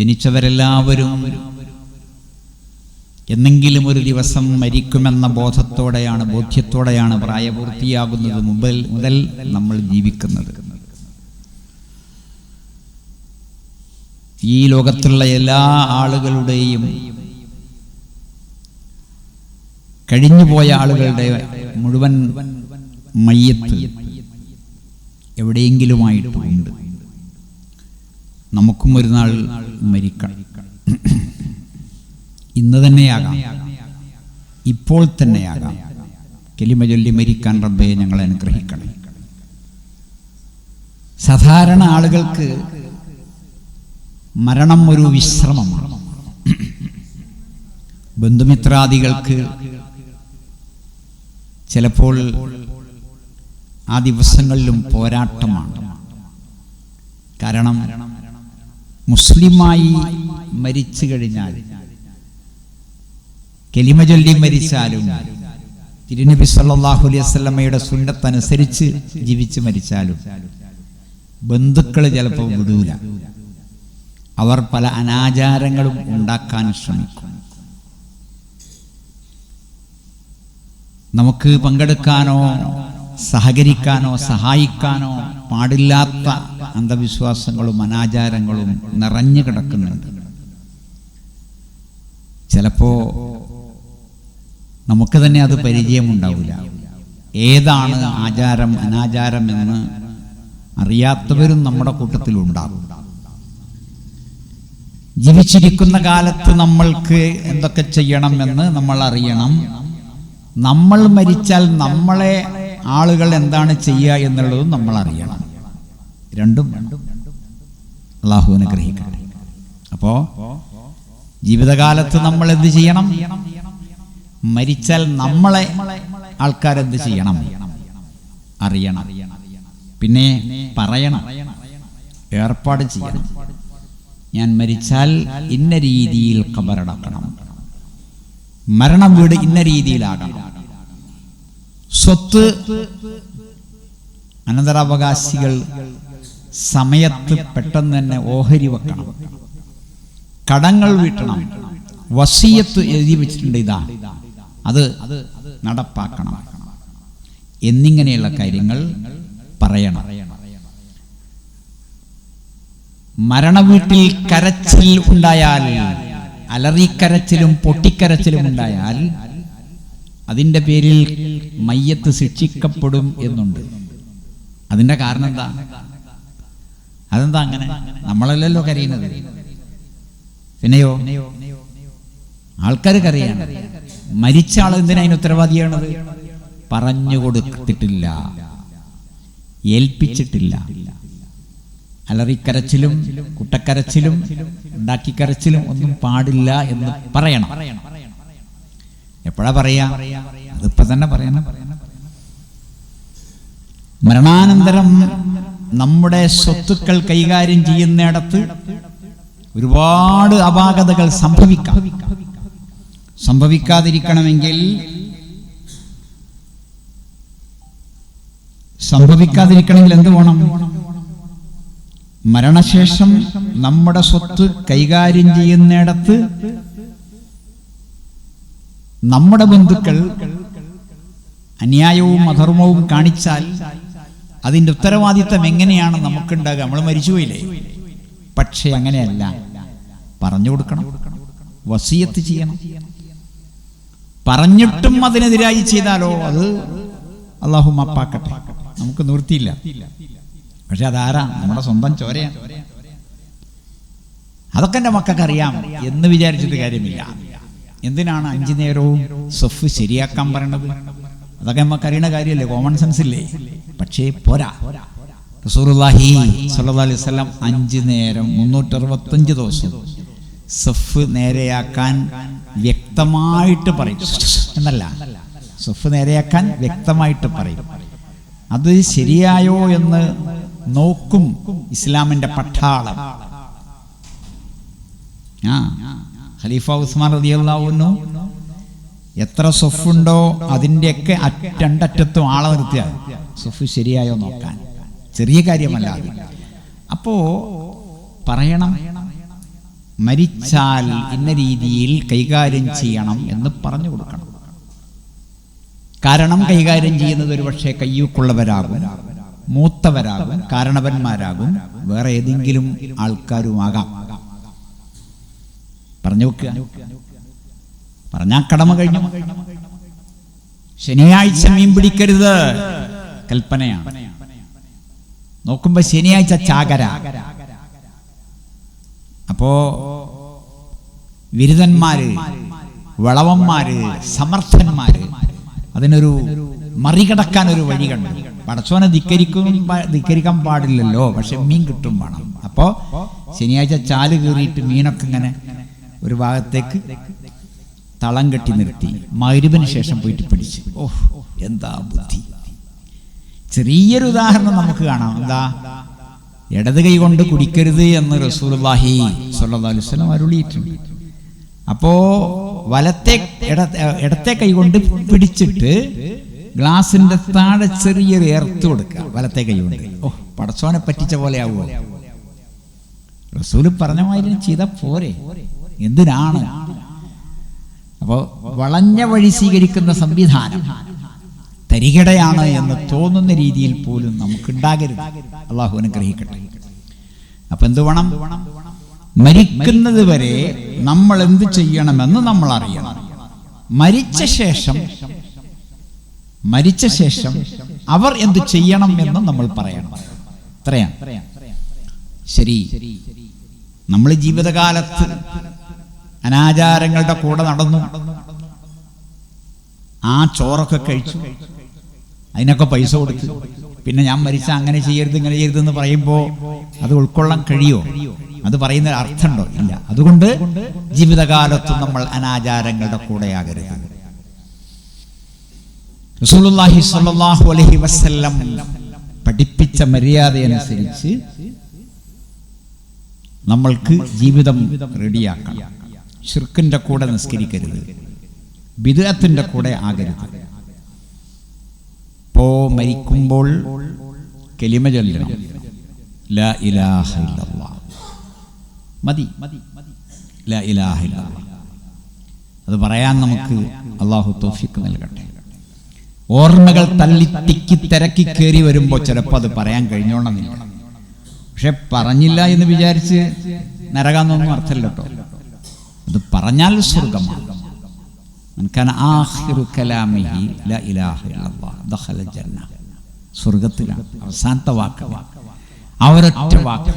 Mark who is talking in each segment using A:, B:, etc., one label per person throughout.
A: ജനിച്ചവരെല്ലാവരും എന്നെങ്കിലും ഒരു ദിവസം മരിക്കുമെന്ന ബോധത്തോടെയാണ് ബോധ്യത്തോടെയാണ് പ്രായപൂർത്തിയാകുന്നത് മുമ്പിൽ മുതൽ നമ്മൾ ജീവിക്കുന്നത്. ഈ ലോകത്തുള്ള എല്ലാ ആളുകളുടെയും കഴിഞ്ഞുപോയ ആളുകളുടെ മുഴുവൻ മയ്യത്ത് എവിടെയെങ്കിലുമായിട്ടുണ്ട് നമുക്കും ഒരു നാൾ മരിക്കണം. ഇന്ന് തന്നെയാകാം. ഇപ്പോൾ തന്നെയാകാം. കെലിമ ചൊല്ലി മരിക്കാൻ റബ്ബെ ഞങ്ങൾ അനുഗ്രഹിക്കണം സാധാരണ ആളുകൾക്ക് മരണം ഒരു വിശ്രമമാണ്. ബന്ധുമിത്രാദികൾക്ക് ചിലപ്പോൾ ആ ദിവസങ്ങളിലും പോരാട്ടമാണ്. കാരണം മുസ്ലിമായി മരിച്ചു കഴിഞ്ഞാൽ കെലിമ ചൊല്ലി മരിച്ചാലും തിരുനബി സല്ലാഹു അലൈഹി വസല്ലമയുടെ സുന്നത്തനുസരിച്ച് ജീവിച്ച് മരിച്ചാലും ബന്ധുക്കൾ ചിലപ്പോൾ വിടൂല. അവർ പല അനാചാരങ്ങളും ഉണ്ടാക്കാൻ ശ്രമിക്കും. നമുക്ക് പങ്കെടുക്കാനോ സഹകരിക്കാനോ സഹായിക്കാനോ പാടില്ലാത്ത അന്ധവിശ്വാസങ്ങളും അനാചാരങ്ങളും നിറഞ്ഞു കിടക്കുന്നുണ്ട്. ചിലപ്പോ നമുക്ക് തന്നെ അത് പരിചയമുണ്ടാവില്ല. ഏതാണ് ആചാരം അനാചാരം എന്ന് അറിയാത്തവരും നമ്മുടെ കൂട്ടത്തിലുണ്ടാകും. ജീവിച്ചിരിക്കുന്ന കാലത്ത് നമ്മൾക്ക് എന്തൊക്കെ ചെയ്യണം എന്ന് നമ്മൾ അറിയണം. നമ്മൾ മരിച്ചാൽ നമ്മളെ ആളുകൾ എന്താണ് ചെയ്യുക എന്നുള്ളതും നമ്മൾ അറിയണം. രണ്ടും അള്ളാഹു അനുഗ്രഹിക്കട്ടെ. അപ്പോ ജീവിതകാലത്ത് നമ്മൾ എന്ത് ചെയ്യണം? മരിച്ചാൽ നമ്മളെ ആൾക്കാർ ആൾക്കാരെന്ത് ചെയ്യണം? അറിയണം. പിന്നെ പറയണം. ഏർപ്പാട് ചെയ്യണം. ഞാൻ മരിച്ചാൽ ഇന്ന രീതിയിൽ കബറടക്കണം മരണം വീട് ഇന്ന രീതിയിലാകണം. സ്വത്ത് അനന്തരാവകാശികൾ സമയത്ത് പെട്ടെന്ന് തന്നെ ഓഹരി വെക്കണം. കടങ്ങൾ വീട്ടണം. വസീയത്ത് എഴുതി വെച്ചിട്ടുണ്ട് ഇതാ. അത് നടപ്പാക്കണം. എന്നിങ്ങനെയുള്ള കാര്യങ്ങൾ പറയണം. മരണവീട്ടിൽ കരച്ചിൽ ഉണ്ടായാൽ അലറിക്കരച്ചിലും പൊട്ടിക്കരച്ചിലും ഉണ്ടായാൽ അതിന്റെ പേരിൽ മയ്യത്ത് ശിക്ഷിക്കപ്പെടും എന്നുണ്ട്. അതിന്റെ കാരണം എന്താ അതെന്താ അങ്ങനെ? നമ്മളല്ലല്ലോ കരയുന്നത്. പിന്നെയോ? ആൾക്കാർ അറിയാം മരിച്ച ആൾ എന്തിനാ അതിന് ഉത്തരവാദിയാണത്? പറഞ്ഞു കൊടുത്തിട്ടില്ല. ഏൽപ്പിച്ചിട്ടില്ല. അലറിക്കരച്ചിലും കുട്ടക്കരച്ചിലും ഉണ്ടാക്കിക്കരച്ചിലും ഒന്നും പാടില്ല എന്ന് പറയണം. എപ്പോഴാ പറയാ? അതിപ്പോ തന്നെ പറയണം. മരണാനന്തരം നമ്മുടെ സ്വത്തുക്കൾ കൈകാര്യം ചെയ്യുന്നിടത്ത് ഒരുപാട് അപാകതകൾ സംഭവിക്കാം. സംഭവിക്കാതിരിക്കണമെങ്കിൽ സംഭവിക്കാതിരിക്കണമെങ്കിൽ എന്ത് വേണം? മരണശേഷം നമ്മുടെ സ്വത്ത് കൈകാര്യം ചെയ്യുന്നിടത്ത് നമ്മുടെ ബന്ധുക്കൾ അന്യായവും അധർമ്മവും കാണിച്ചാൽ അതിന്റെ ഉത്തരവാദിത്തം എങ്ങനെയാണ് നമുക്കുണ്ടാകുക? നമ്മൾ മരിച്ചുപോയില്ലേ? പക്ഷേ അങ്ങനെയല്ല. പറഞ്ഞു കൊടുക്കണം. വസീയത്ത് ചെയ്യണം. പറഞ്ഞിട്ടും അതിനെതിരായി ചെയ്താലോ അത് അള്ളാഹു മപ്പാക്കട്ടെ. നമുക്ക് നിവൃത്തിയില്ല. പക്ഷെ അതാരാ? നമ്മുടെ സ്വന്തം ചോരയാണ് അതൊക്കെ എന്റെ മക്കൾക്ക് അറിയാം എന്ന് വിചാരിച്ചിട്ട് കാര്യമില്ല. എന്തിനാണ് അഞ്ചു നേരവും സൊഫ് ശരിയാക്കാൻ പറയണത്? അതൊക്കെ നമുക്ക് അറിയണ കാര്യമല്ലേ കോമൺ സെൻസ് ഇല്ലേ? പക്ഷേ പോരാ. റസൂറുല്ലാഹി സല്ലല്ലാഹു അലൈഹി വസല്ലം അഞ്ച് നേരം മുന്നൂറ്ററുപത്തഞ്ച് ദിവസം സഫ് നേരെയാക്കാൻ വ്യക്തമായിട്ട് പറയും. എന്നല്ല സഫ് നേരെയാക്കാൻ വ്യക്തമായിട്ട് പറയും. അത് ശരിയായോ എന്ന് നോക്കും ഇസ്ലാമിന്റെ പട്ടാളം. ആ ഖലീഫ ഉസ്മാൻ റളിയല്ലാഹുവിനു എത്ര സൊഫുണ്ടോ അതിന്റെയൊക്കെ രണ്ടറ്റത്തും ആളെ നിർത്തിയാൽ സൊഫ് ശരിയായോ നോക്കാൻ. ചെറിയ കാര്യമല്ല അപ്പോ പറയണം മരിച്ചാൽ ഇന്ന രീതിയിൽ കൈകാര്യം ചെയ്യണം എന്ന് പറഞ്ഞു കൊടുക്കണം. കാരണം കൈകാര്യം ചെയ്യുന്നത് ഒരു പക്ഷേ കയ്യൂക്കുള്ളവരാകും മൂത്തവരാകും കാരണവന്മാരാകും വേറെ ഏതെങ്കിലും ആൾക്കാരുമാകാം. പറഞ്ഞു വെക്കുക. പറഞ്ഞാ കടമ കഴിഞ്ഞു. ശനിയാഴ്ച മീൻ പിടിക്കരുത്. കൽപ്പനയാണ്. നോക്കുമ്പോ ശനിയാഴ്ച ചാകര. അപ്പോ ബിരുദന്മാര് വളവന്മാര് സമർത്ഥന്മാര് അതിനൊരു മറികടക്കാൻ ഒരു വഴി കണ്ടു. പടച്ചോനെ ധിക്കരിക്കും ധിക്കരിക്കാൻ പാടില്ലല്ലോ. പക്ഷെ മീൻ കിട്ടും വേണം. അപ്പോ ശനിയാഴ്ച ചാൽ കീറിയിട്ട് മീനൊക്കെ ഇങ്ങനെ ഒരു ഭാഗത്തേക്ക് തളം കെട്ടി നിർത്തി. മരുവിന് ശേഷം പോയിട്ട് പിടിച്ചു ഓഹ് എന്താ ബുദ്ധി. ചെറിയൊരു ഉദാഹരണം നമുക്ക് കാണാം. എന്താ? ഇടത് കൈ കൊണ്ട് കുടിക്കരുത് എന്ന് അലൈഹി വസല്ലം അരുളിയിട്ടുണ്ട്. അപ്പോ വലത്തെ ഇട ഇടത്തെ കൈ കൊണ്ട് പിടിച്ചിട്ട് ഗ്ലാസിന്റെ താഴെ ചെറിയൊരു എർത്ത് കൊടുക്കുക വലത്തെ കൈ കൊണ്ട്. ഓ പടച്ചോനെ പറ്റിച്ച പോലെ ആവുമോ? റസൂൽ പറഞ്ഞ മാതിരി ചെയ്ത പോരെ. എന്തിനാണ്? അപ്പോൾ വളഞ്ഞ വഴി സ്വീകരിക്കുന്ന സംവിധാനം തരികിടയാണ് എന്ന് തോന്നുന്ന രീതിയിൽ പോലും നമുക്കുണ്ടാകരുത്. അള്ളാഹു അനുഗ്രഹിക്കട്ടെ. അപ്പൊ എന്ത് വേണം? മരിക്കുന്നത് വരെ നമ്മൾ എന്ത് ചെയ്യണമെന്ന് നമ്മൾ അറിയണം മരിച്ച ശേഷം മരിച്ച ശേഷം അവർ എന്ത് ചെയ്യണം എന്ന് നമ്മൾ പറയണം. ശരി. നമ്മൾ ജീവിതകാലത്ത് അനാചാരങ്ങളുടെ കൂടെ നടന്നു. ആ ചോറൊക്കെ കഴിച്ചു. അതിനൊക്കെ പൈസ കൊടുത്തു. പിന്നെ ഞാൻ മരിച്ച അങ്ങനെ ചെയ്യരുത് ഇങ്ങനെ ചെയ്യരുതെന്ന് പറയുമ്പോൾ അത് ഉൾക്കൊള്ളാൻ കഴിയോ? അത് പറയുന്ന അർത്ഥമുണ്ടോ? ഇല്ല. അതുകൊണ്ട് ജീവിതകാലത്തും നമ്മൾ അനാചാരങ്ങളുടെ കൂടെയാകരുത് റസൂലുള്ളാഹി സ്വല്ലല്ലാഹു അലൈഹി വസല്ലം പഠിപ്പിച്ച മര്യാദയനുസരിച്ച് നമ്മൾക്ക് ജീവിതം റെഡിയാക്കണം. ഷിർക്കിന്റെ കൂടെ നിസ്കരിക്കരുത്. ബിദുഅത്തിന്റെ കൂടെ ആകരുത്. പോ മരിക്കുമ്പോൾ കെലിമ ചൊല്ലണം. ലാ ഇലാഹ ഇല്ലല്ലാഹ് മതി. ലാ ഇലാഹ ഇല്ലല്ലാഹ് അത് പറയാൻ നമുക്ക് അള്ളാഹു തോഫിക്ക് നൽകട്ടെ. ഓർമ്മകൾ തള്ളി തിക്കി തിരക്കി കയറി വരുമ്പോൾ ചിലപ്പോൾ അത് പറയാൻ കഴിഞ്ഞോണമെന്നില്ല പക്ഷെ പറഞ്ഞില്ല എന്ന് വിചാരിച്ച് നരകാന്നൊന്നും അർത്ഥമില്ല കേട്ടോ. അത് പറഞ്ഞാൽ സ്വർഗമാണ്. സ്വർഗത്തിലാണ്. അവസാനത്തെ വാക്ക് അവരൊറ്റ വാക്ക്.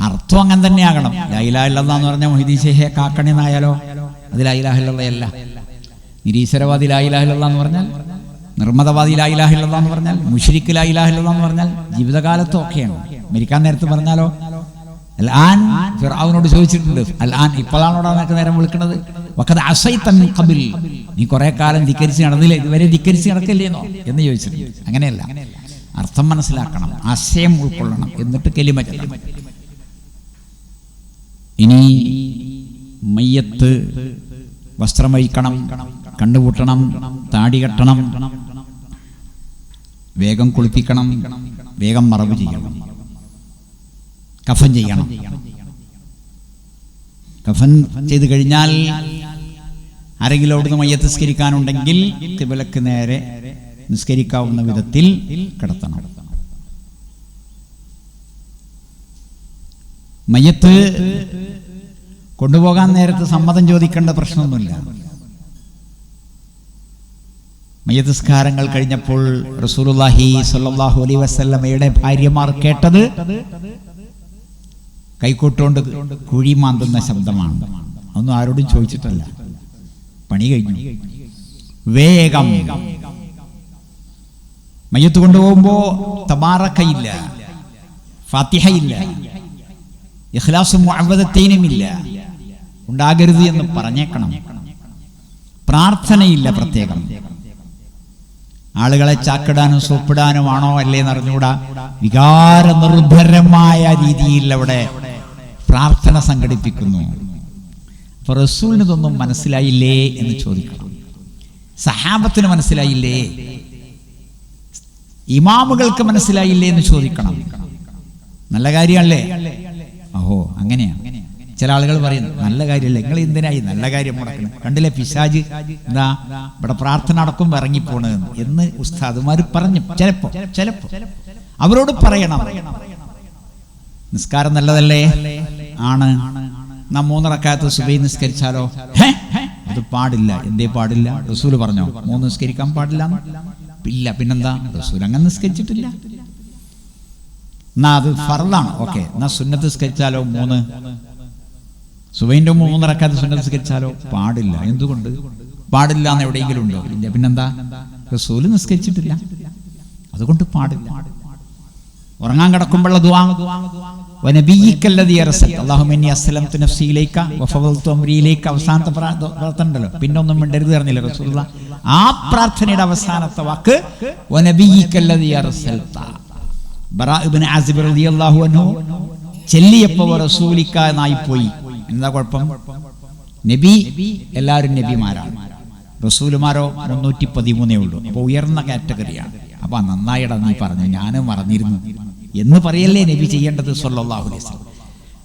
A: അർത്ഥം അങ്ങനെ തന്നെയാകണം. ലൈലാഹില്ലെന്ന് പറഞ്ഞാൽ മൊഹിദീശേഹെ കാക്കണി എന്നായാലോ അത് ലൈലാഹില്ലതയല്ല നിരീശ്വരവാദി ലായിലാഹില്ലെന്ന് പറഞ്ഞാൽ നിർമ്മതവാദി ലായിലാഹില്ലെന്ന് പറഞ്ഞാൽ മുഷിരിക്ക് ലായിലാഹില്ലെന്ന് പറഞ്ഞാൽ ജീവിതകാലത്തും ഒക്കെയാണ്. മരിക്കാൻ നേരത്ത് പറഞ്ഞാലോ അൽ ആൻ ഫിറാവിനോട് ചോദിച്ചിട്ടുണ്ട് അൽ ആൻ ഇപ്പോഴാണോടാ നേരം വിളിക്കുന്നത്? വക്കത് അസൈ അസൈത്തൻ കബിൽ നീ കുറെ കാലം ധിക്കരിച്ച് നടന്നില്ല? ഇതുവരെ ധിക്കരിച്ച് നടക്കില്ലേന്നോ? എന്ന് ചോദിച്ചിട്ടുണ്ട്. അങ്ങനെയല്ല. അർത്ഥം മനസ്സിലാക്കണം. ആശയം ഉൾക്കൊള്ളണം. എന്നിട്ട് കെലിമ ഇനി മയ്യത്ത് വസ്ത്രം വഹിക്കണം കണ്ണുപൂട്ടണം താടി കെട്ടണം വേഗം കുളിപ്പിക്കണം വേഗം മറവ് ചെയ്യണം. കഫൻ ചെയ്യണം. കഫൻ ചെയ്തു കഴിഞ്ഞാൽ ആരെങ്കിലും അവിടുന്ന് മയ്യത്തിസ്കരിക്കാനുണ്ടെങ്കിൽ നിസ്കരിക്കാനുണ്ടെങ്കിൽ നേരെ നിസ്കരിക്കാവുന്ന വിധത്തിൽ കിടത്തണം. മയ്യത്ത് കൊണ്ടുപോകാൻ നേരത്ത് സമ്മതം ചോദിക്കേണ്ട പ്രശ്നമൊന്നുമില്ല. മയ്യത്തിസ്കാരങ്ങൾ കഴിഞ്ഞപ്പോൾ റസൂലുള്ളാഹി സ്വല്ലല്ലാഹു അലൈഹി വസല്ലമയുടെ ഭാര്യമാർ കേട്ടത് കൈക്കോട്ടുകൊണ്ട് കുഴി മാന്തുന്ന ശബ്ദമാണ്. ഒന്നും ആരോടും ചോദിച്ചിട്ടല്ല. പണി കഴിഞ്ഞു. വേഗം. മയ്യത്ത് കൊണ്ടുപോകുമ്പോ തബാറക്കയില്ല. ഫാത്തിഹയില്ല. ഇഖ്ലാസും അവതത്തേനുമില്ല ഉണ്ടാകരുത് എന്ന് പറഞ്ഞേക്കണം. പ്രാർത്ഥനയില്ല പ്രത്യേകം. ആളുകളെ ചാക്കിടാനും സോപ്പിടാനുമാണോ അല്ലേ എന്നറിഞ്ഞുകൂടാ? വികാര നിർഭരമായ രീതിയിൽ അവിടെ പ്രാർത്ഥന സംഘടിപ്പിക്കുന്നു. അപ്പൊ റസൂലിനതൊന്നും മനസ്സിലായില്ലേ എന്ന് ചോദിക്കണം. സഹാബത്തിന് മനസ്സിലായില്ലേ? ഇമാമുകൾക്ക് മനസ്സിലായില്ലേ എന്ന് ചോദിക്കണം. നല്ല കാര്യമല്ലേ? ഓഹോ അങ്ങനെയാണ് ചില ആളുകൾ പറയുന്നു നല്ല കാര്യമല്ലേ? നിങ്ങൾ എന്തിനായി നല്ല കാര്യം മുടക്കണം? കണ്ടില്ലേ പിശാജ്? എന്താ? ഇവിടെ പ്രാർത്ഥന അടക്കം ഇറങ്ങിപ്പോണെന്ന് എന്ന്. ഉസ്താദുമാർ പറഞ്ഞു. ചിലപ്പോ ചിലപ്പോ. അവരോട് പറയണം. നിസ്കാരം നല്ലതല്ലേ? ആണ്. നാം മൂന്നിറക്കാത്ത സുബൈ നിസ്കരിച്ചാലോ? അത് പാടില്ല. എന്തേ പാടില്ല? റസൂൽ പറഞ്ഞോ? മൂന്ന് നിസ്കരിക്കാൻ പാടില്ല. ഇല്ല പിന്നെന്താ? റസൂൽ അങ്ങനെ നിസ്കരിച്ചിട്ടില്ല. എന്നാ അത് ഫറലാണ് ഓക്കെ. എന്നാ സുന്നത്ത് നിസ്കരിച്ചാലോ? മൂന്ന്. സുബൈന്റെ മൂന്നിറക്കാത്ത സുന്നത്ത് നിസ്കരിച്ചാലോ? പാടില്ല. എന്തുകൊണ്ട്? പാടില്ല എന്ന് എവിടെയെങ്കിലും ഉണ്ടോ? ഇല്ല പിന്നെന്താ? റസൂൽ നിസ്കരിച്ചിട്ടില്ല. അതുകൊണ്ട് പാടില്ല. ഉറങ്ങാൻ കിടക്കുമ്പോഴുള്ള ദുആ. അവസാനത്തെ പ്രാ- പ്രാർത്ഥന ഉണ്ടല്ലോ പിന്നെ ഒന്നും മിണ്ടരുത് പറഞ്ഞില്ല റസൂലുള്ള? ആ പ്രാർത്ഥനയുടെ അവസാനത്തെ വാക്ക് ചെല്ലിയപ്പോ റസൂലിക്ക നായി പോയി. എന്താ കുഴപ്പം? നബി എല്ലാവരും നബിമാരാണ്. റസൂലുമാരോ മുന്നൂറ്റി പതിമൂന്നേ ഉള്ളൂ. അപ്പോൾ ഉയർന്ന കാറ്റഗറിയാണ്. അപ്പൊ നന്നായിടാ നീ പറഞ്ഞു. ഞാനും മറന്നിരുന്നു. എന്ന് പറയല്ലേ നബി ചെയ്യേണ്ടത് വസല്ലം.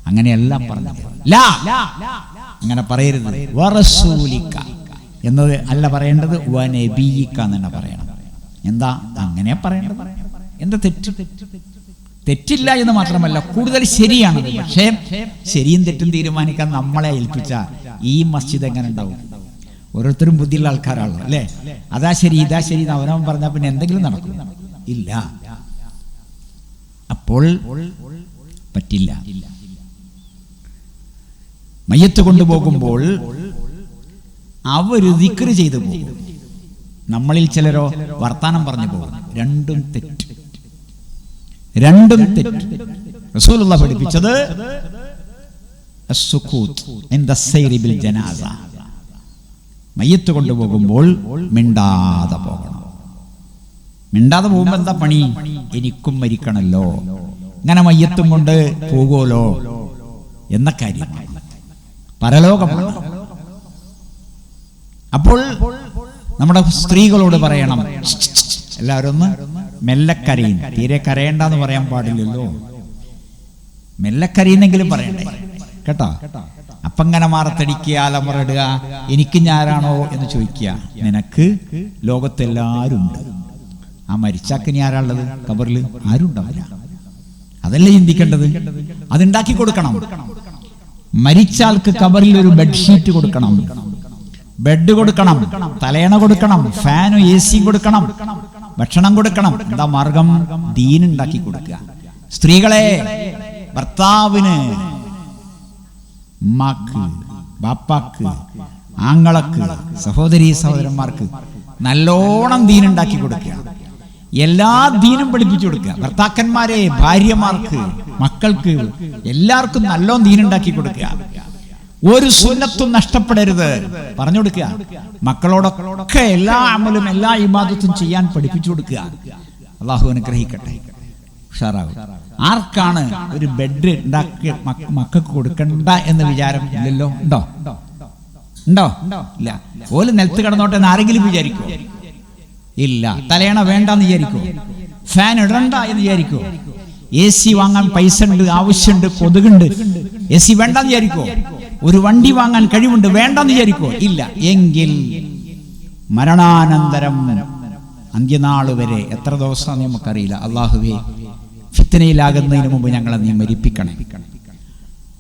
A: അങ്ങനെയല്ല അങ്ങനെ പറയരുത്. എന്നത് അല്ല പറയേണ്ടത് വനബിയിക്ക പറയണം. എന്താ? അങ്ങനെ പറയേണ്ടത്. എന്താ തെറ്റ്? തെറ്റില്ല എന്ന് മാത്രമല്ല കൂടുതൽ ശരിയാണ് പക്ഷേ ശരിയും തെറ്റും തീരുമാനിക്കാൻ നമ്മളെ ഏൽപ്പിച്ച ഈ മസ്ജിദ് എങ്ങനെ ഉണ്ടാവും? ഓരോരുത്തരും ബുദ്ധിയുള്ള ആൾക്കാരാണല്ലോ അല്ലേ? അതാ ശരി ഇതാ ശരി എന്ന് അവനവൻ പറഞ്ഞാൽ പിന്നെ എന്തെങ്കിലും നടക്കും. ഇല്ല. അപ്പോൾ പറ്റില്ല. മയ്യത്ത് കൊണ്ടുപോകുമ്പോൾ അവർ ദിക്റ് ചെയ്തു പോകും. നമ്മളിൽ ചിലരോ വർത്താനം പറഞ്ഞു പോകും. രണ്ടും തെറ്റ്. രണ്ടും തെറ്റ്. റസൂലുള്ള പഠിപ്പിച്ചത് മയ്യത്ത് കൊണ്ടുപോകുമ്പോൾ മിണ്ടാതെ പോകണം. മിണ്ടാതെ പോകുമ്പോ എന്താ പണി? എനിക്കും മരിക്കണല്ലോ. ഇങ്ങനെ മയ്യത്തും കൊണ്ട് പോകുമല്ലോ എന്ന കാര്യം? പരലോകമാണ് അപ്പോൾ നമ്മുടെ സ്ത്രീകളോട് പറയണം. എല്ലാവരും ഒന്ന് മെല്ലെ കരയും. തീരെ കരയണ്ടെന്ന് പറയാൻ പാടില്ലല്ലോ. മെല്ലെ കരയുന്നെങ്കിലും പറയണ്ടേ? കേട്ടോ? അപ്പങ്ങനെ മാറത്തടിക്കുക അലമുറയിടുക. എനിക്ക് ഞാനാണോ എന്ന് ചോദിക്കുക. നിനക്ക് ലോകത്തെല്ലാവരും ഉണ്ട് ആ മരിച്ചാക്കിനി ആരാളുള്ളത് കബറിൽ ആരും ഉണ്ടാവില്ല അതല്ലേ ചിന്തിക്കേണ്ടത്? അതുണ്ടാക്കി കൊടുക്കണം. മരിച്ചാൾക്ക് കബറിൽ ഒരു ബെഡ്ഷീറ്റ് കൊടുക്കണം. ബെഡ് കൊടുക്കണം. തലേണ കൊടുക്കണം. ഫാനും എ സിയും കൊടുക്കണം. ഭക്ഷണം കൊടുക്കണം. എന്താ മാർഗം? ദീനുണ്ടാക്കി കൊടുക്കുക. സ്ത്രീകളെ ഭർത്താവിന് ഉമ്മാക്ക് ബാപ്പാക്ക് ആങ്ങളക്ക് സഹോദരി സഹോദരന്മാർക്ക് നല്ലോണം ദീനുണ്ടാക്കി കൊടുക്കുക. എല്ലാ ദീനും പഠിപ്പിച്ചു കൊടുക്കുക. ഭർത്താക്കന്മാരെ ഭാര്യമാർക്ക് മക്കൾക്ക് എല്ലാവർക്കും നല്ലോണം ദീനുണ്ടാക്കി കൊടുക്കുക. ഒരു സുന്നത്തും നഷ്ടപ്പെടരുത്. പറഞ്ഞു കൊടുക്കുക. മക്കളോടൊക്കെ എല്ലാ അമലും എല്ലാ ഇമാദത്തും ചെയ്യാൻ പഠിപ്പിച്ചു കൊടുക്കുക. അള്ളാഹു അനുഗ്രഹിക്കട്ടെ. ഉഷാറാവും. ആർക്കാണ് ഒരു ബെഡ് ഉണ്ടാക്കി മക്കൾക്ക് കൊടുക്കണ്ട എന്ന് വിചാരം ഇല്ലല്ലോ? ഉണ്ടോ? ഉണ്ടോ? ഇല്ല. ഓൽ നിലത്ത് കിടന്നോട്ടെ എന്ന് ആരെങ്കിലും വിചാരിക്കോ ഇല്ല. തലയണ വേണ്ടെന്ന് വിചാരിക്കോ. ഫാൻ ഇടണ്ട എന്ന് വിചാരിക്കോ. എ സി വാങ്ങാൻ പൈസ ഉണ്ട് ആവശ്യമുണ്ട് കൊതുകുണ്ട്. എ സി വേണ്ടെന്ന് വിചാരിക്കോ. ഒരു വണ്ടി വാങ്ങാൻ കഴിവുണ്ട് വേണ്ടെന്ന് വിചാരിക്കോ. ഇല്ല. എങ്കിൽ മരണാനന്തരം അന്ത്യനാൾ വരെ എത്ര ദിവസം നമുക്കറിയില്ല. അള്ളാഹുവേ ഫിത്തനയിലാകുന്നതിന് മുമ്പ് ഞങ്ങളെ നീ മരിപ്പിക്കണേ.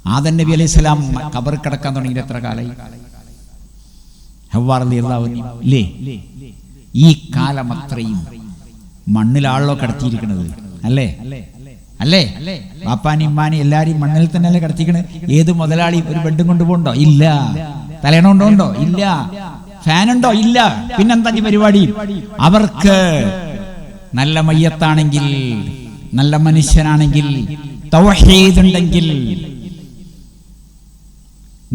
A: ആദൻ നബി അലൈഹി സ്വലാം കബർ കിടക്കാൻ തുടങ്ങിയിട്ട് എത്ര കാലം ഈ കാലം അത്രയും മണ്ണിലാണല്ലോ കിടത്തിയിരിക്കുന്നത്. അല്ലേ? അല്ലേ? പാപ്പാനി ഇമ്മാനി എല്ലാരും മണ്ണിൽ തന്നെയല്ലേ കിടത്തിക്കണത് ഏത് മുതലാളി ഒരു ബെഡും കൊണ്ടുപോകണ്ടോ ഇല്ല. തലേണ ഉണ്ടോ ഇല്ല. ഫാൻ ഉണ്ടോ? ഇല്ല. പിന്നെന്താ പരിപാടി? അവർക്ക് നല്ല മയ്യത്താണെങ്കിൽ നല്ല മനുഷ്യനാണെങ്കിൽ തൗഹീദ് ഉണ്ടെങ്കിൽ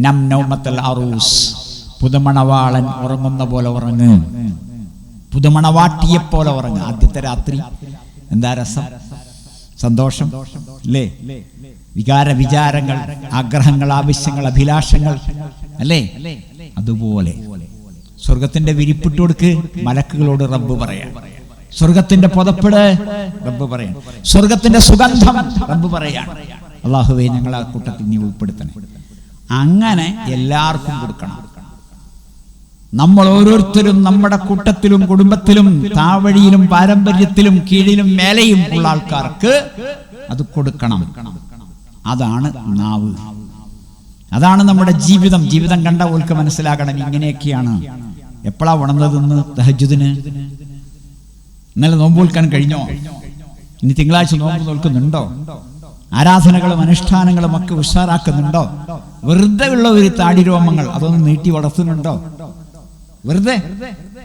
A: നം നൗമത്തൽ അറൂസ് പുതുമണവാളൻ ഉറങ്ങുന്ന പോലെ ഉറങ്ങ്. പുതുമണവാട്ടിയെ പോലെ ഉറങ്ങ് ആദ്യത്തെ രാത്രി. എന്താ രസം? സന്തോഷം? അല്ലേ? വികാര വിചാരങ്ങൾ ആഗ്രഹങ്ങൾ ആവശ്യങ്ങൾ അഭിലാഷങ്ങൾ. അല്ലേ? അതുപോലെ. സ്വർഗത്തിന്റെ വിരിപ്പിട്ട് കൊടുക്ക്. മലക്കുകളോട് റബ്ബ് പറയാം സ്വർഗത്തിന്റെ പുതപ്പിട്. റബ്ബ് പറയാം സ്വർഗത്തിന്റെ സുഗന്ധം. റബ്ബ് പറയാം അള്ളാഹുവെ ഞങ്ങൾ ആ കൂട്ടത്തിൽ നീ ഉൾപ്പെടുത്തണം. അങ്ങനെ എല്ലാവർക്കും കൊടുക്കണം. നമ്മൾ ഓരോരുത്തരും നമ്മുടെ കൂട്ടത്തിലും കുടുംബത്തിലും താവഴിയിലും പാരമ്പര്യത്തിലും കീഴിലും മേലെയും ഉള്ള ആൾക്കാർക്ക് അത് കൊടുക്കണം. അതാണ് നാവ്. അതാണ് നമ്മുടെ ജീവിതം. ജീവിതം കണ്ട ഓൾക്ക് മനസ്സിലാകണം ഇങ്ങനെയൊക്കെയാണ്. എപ്പോഴാ ഉണർന്നതെന്ന് തഹജുദിന് ഇന്നലെ നോമ്പ് കഴിഞ്ഞോ? ഇനി തിങ്കളാഴ്ച നോമ്പ് നോൽക്കുന്നുണ്ടോ? ആരാധനകളും അനുഷ്ഠാനങ്ങളും ഒക്കെ ഉഷാറാക്കുന്നുണ്ടോ? വെറുതെ ഉള്ള ഒരു താടിരോമങ്ങൾ അതൊന്ന് നീട്ടി വളർത്തുന്നുണ്ടോ? വെറുതെ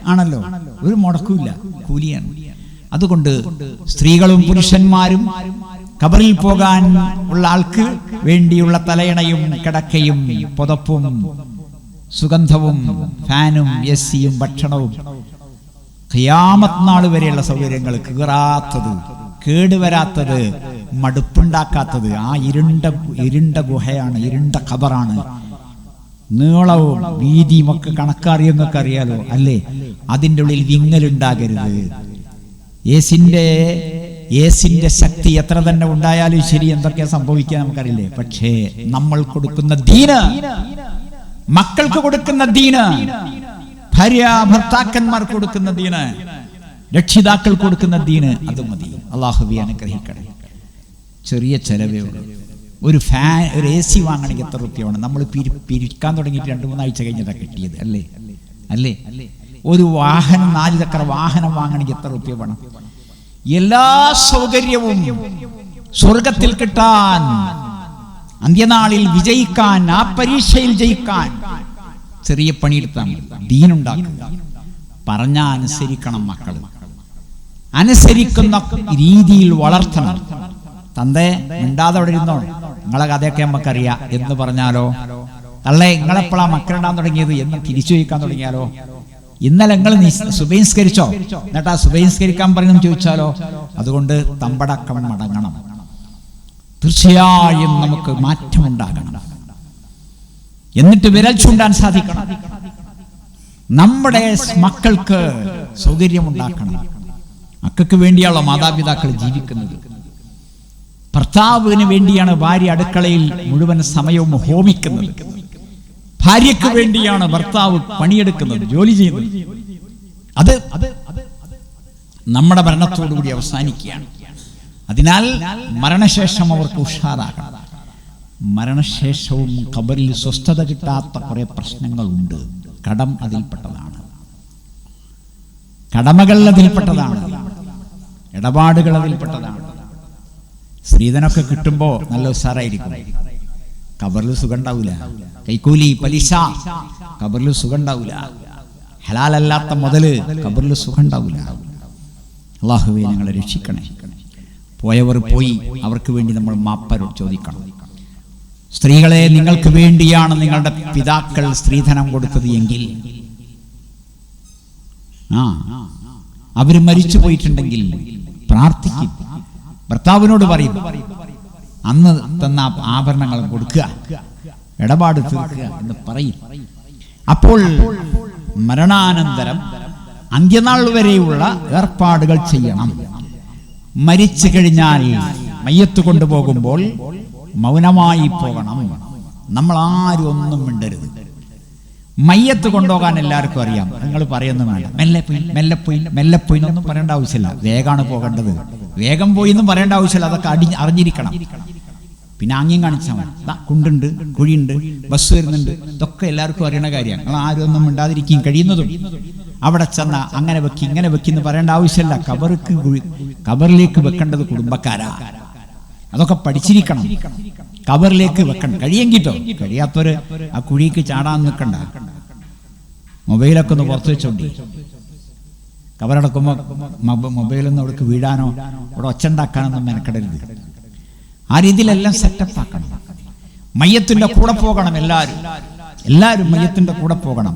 A: ആണല്ലോ? ഒരു മുടക്കുമില്ല കൂലിയാണ്. അതുകൊണ്ട് സ്ത്രീകളും പുരുഷന്മാരും കബറിൽ പോകാൻ ഉള്ള ആൾക്ക് വേണ്ടിയുള്ള തലയണയും കിടക്കയും പുതപ്പും സുഗന്ധവും ഫാനും എസ് സിയും ഭക്ഷണവും ഖിയാമത്ത് നാൾ വരെയുള്ള സൗകര്യങ്ങൾ കീറാത്തത് കേടുവരാത്തത് മടുപ്പുണ്ടാക്കാത്തത് ആ ഇരുണ്ട ഇരുണ്ട ഗുഹയാണ് ഇരുണ്ട ഖബറാണ് നീളവും വീതിയും ഒക്കെ കണക്കറിയുന്നൊക്കെ അറിയാലോ? അല്ലേ? അതിന്റെ ഉള്ളിൽ വിങ്ങലുണ്ടാകരുത്. യേസിന്റെ യേസിന്റെ ശക്തി എത്ര തന്നെ ഉണ്ടായാലും ശരി എന്തൊക്കെയാ സംഭവിക്കുക നമുക്കറിയില്ലേ? പക്ഷേ നമ്മൾ കൊടുക്കുന്ന ദീന മക്കൾക്ക് കൊടുക്കുന്ന ദീന ഭാര്യ ഭർത്താക്കന്മാർ കൊടുക്കുന്ന ദീന രക്ഷിതാക്കൾ കൊടുക്കുന്ന ദീന് അത് മതി. അള്ളാഹുബി അനുഗ്രഹിക്കണം ചെറിയ ചെലവേ ഉള്ളൂ. ഒരു ഫാൻ ഒരു എ സി വാങ്ങണമെങ്കിൽ എത്ര റുപ്യ വേണം നമ്മൾ പിരി പിരിക്കാൻ തുടങ്ങിയിട്ട് രണ്ട് മൂന്നാഴ്ച കഴിഞ്ഞതാണ് കിട്ടിയത് അല്ലേ? അല്ലേ? ഒരു വാഹനം നാല് ചക്ര വാഹനം വാങ്ങണമെങ്കിൽ എത്ര റുപ്യ വേണം? എല്ലാ സൗകര്യവും സ്വർഗത്തിൽ കിട്ടാൻ അന്ത്യനാളിൽ വിജയിക്കാൻ ആ പരീക്ഷയിൽ ജയിക്കാൻ ചെറിയ പണിയെടുത്താൽ മതി. ദീനുണ്ടാക്കുക. പറഞ്ഞാൽ അനുസരിക്കണം മക്കൾ അനുസരിക്കുന്ന രീതിയിൽ വളർത്തണം. തന്തേ മിണ്ടാതെ അവിടെ ഇരുന്നോ നിങ്ങളെ കഥയൊക്കെ നമുക്കറിയാം. എന്ന് പറഞ്ഞാലോ? തള്ളേ നിങ്ങളെപ്പോഴാ മക്കളുണ്ടാൻ തുടങ്ങിയത്? എന്ന് തിരിച്ചു ചോദിക്കാൻ തുടങ്ങിയാലോ? ഇന്നലെ നിങ്ങൾ സുബൈസ്കരിച്ചോ എന്നിട്ട് ആ സുബൈസ്കരിക്കാൻ പറഞ്ഞു ചോദിച്ചാലോ? അതുകൊണ്ട് തമ്പടക്കം മടങ്ങണം. തീർച്ചയായും നമുക്ക് മാറ്റമുണ്ടാകണം. എന്നിട്ട് വിരൽ ചൂണ്ടാൻ സാധിക്കണം. നമ്മുടെ മക്കൾക്ക് സൗകര്യമുണ്ടാക്കണം. മക്കൾക്ക് വേണ്ടിയുള്ള മാതാപിതാക്കൾ ജീവിക്കുന്നത്. ഭർത്താവിന് വേണ്ടിയാണ് ഭാര്യ അടുക്കളയിൽ മുഴുവൻ സമയവും ഹോമിക്കുന്നത്. ഭാര്യയ്ക്ക് വേണ്ടിയാണ് ഭർത്താവ് പണിയെടുക്കുന്നത് ജോലി ചെയ്യുന്നത്. അത് നമ്മുടെ മരണത്തോടുകൂടി അവസാനിക്കുകയാണ്. അതിനാൽ മരണശേഷം അവർക്ക് ഉഷാറാകണം. മരണശേഷവും ഖബറിൽ സ്വസ്ഥത കിട്ടാത്ത കുറെ പ്രശ്നങ്ങളുണ്ട്. കടം അതിൽപ്പെട്ടതാണ്. കടമകൾ അതിൽപ്പെട്ടതാണ്. ഇടപാടുകൾ അതിൽപ്പെട്ടതാണ്. സ്ത്രീധനൊക്കെ കിട്ടുമ്പോ നല്ല ഉഷാറായിരിക്കും. കബറിൽ സുഖം ഉണ്ടാവില്ല കൈക്കൂലി പലിശ കബറിൽ സുഖം ഉണ്ടാവില്ല ഹലാലല്ലാത്ത മുതൽ കബറിൽ സുഖം ഉണ്ടാവില്ല അള്ളാഹുവെ ഞങ്ങളെ രക്ഷിക്കണേ. പോയവർ പോയി അവർക്ക് വേണ്ടി നമ്മൾ മാപ്പരോട് ചോദിക്കണം. സ്ത്രീകളെ നിങ്ങൾക്ക് വേണ്ടിയാണ് നിങ്ങളുടെ പിതാക്കൾ സ്ത്രീധനം കൊടുത്തത് എങ്കിൽ. ആ അവർ മരിച്ചു പോയിട്ടുണ്ടെങ്കിൽ പ്രാർത്ഥിക്കും. ഭർത്താവിനോട് പറയും അന്ന് തന്ന ആഭരണങ്ങൾ കൊടുക്കുക ഇടപാട് തീർക്കുക എന്ന് പറയും. അപ്പോൾ മരണാനന്തരം അന്ത്യനാൾ വരെയുള്ള ഏർപ്പാടുകൾ ചെയ്യണം. മരിച്ചു കഴിഞ്ഞാൽ മയ്യത്ത് കൊണ്ടുപോകുമ്പോൾ മൗനമായി പോകണം. നമ്മൾ ആരും ഒന്നും മിണ്ടരുത്. മയ്യത്ത് കൊണ്ടുപോകാൻ എല്ലാവർക്കും അറിയാം. നിങ്ങൾ പറയുന്നു വേണ്ട. മെല്ലെ പോയി മെല്ലെ പോയി മെല്ലെ പോയി എന്നൊന്നും പറയേണ്ട ആവശ്യമില്ല. വേഗമാണ് പോകേണ്ടത്. വേഗം പോയി എന്നും പറയേണ്ട ആവശ്യമില്ല. അതൊക്കെ അടി അറിഞ്ഞിരിക്കണം. പിന്നെ ആംഗ്യം കാണിച്ചാൽ മതി. കുണ്ടുണ്ട് കുഴിയുണ്ട് ബസ് വരുന്നുണ്ട്. ഇതൊക്കെ എല്ലാവർക്കും അറിയണ കാര്യമാണ്. നിങ്ങൾ ആരും ഒന്നും മിണ്ടാതിരിക്കുകയും കഴിയുന്നതും. അവിടെ ചെന്ന അങ്ങനെ വെക്കി ഇങ്ങനെ വെക്കി എന്ന് പറയേണ്ട ആവശ്യമില്ല. കബർക്ക് കബറിലേക്ക് വെക്കേണ്ടത് കുടുംബക്കാരാ. അതൊക്കെ പഠിച്ചിരിക്കണം. കബറിലേക്ക് വെക്കണം. കഴിയെങ്കിട്ടോ കഴിയാത്തവര് ആ കുഴിക്ക് ചാടാൻ നിൽക്കണ്ട മൊബൈലൊക്കെ ഒന്ന് പുറത്തു വെച്ചോണ്ടി. കബറടക്കുമ്പോൾ മൊബൈലൊന്നും അവിടേക്ക് വീഴാനോ അവിടെ ഒച്ചണ്ടാക്കാനൊന്നും മെനക്കെടരുത്. ആ രീതിയിലെല്ലാം സെറ്റപ്പ് ആക്കണം മയ്യത്തിന്റെ കൂടെ പോകണം എല്ലാവരും എല്ലാവരും മയ്യത്തിന്റെ കൂടെ പോകണം.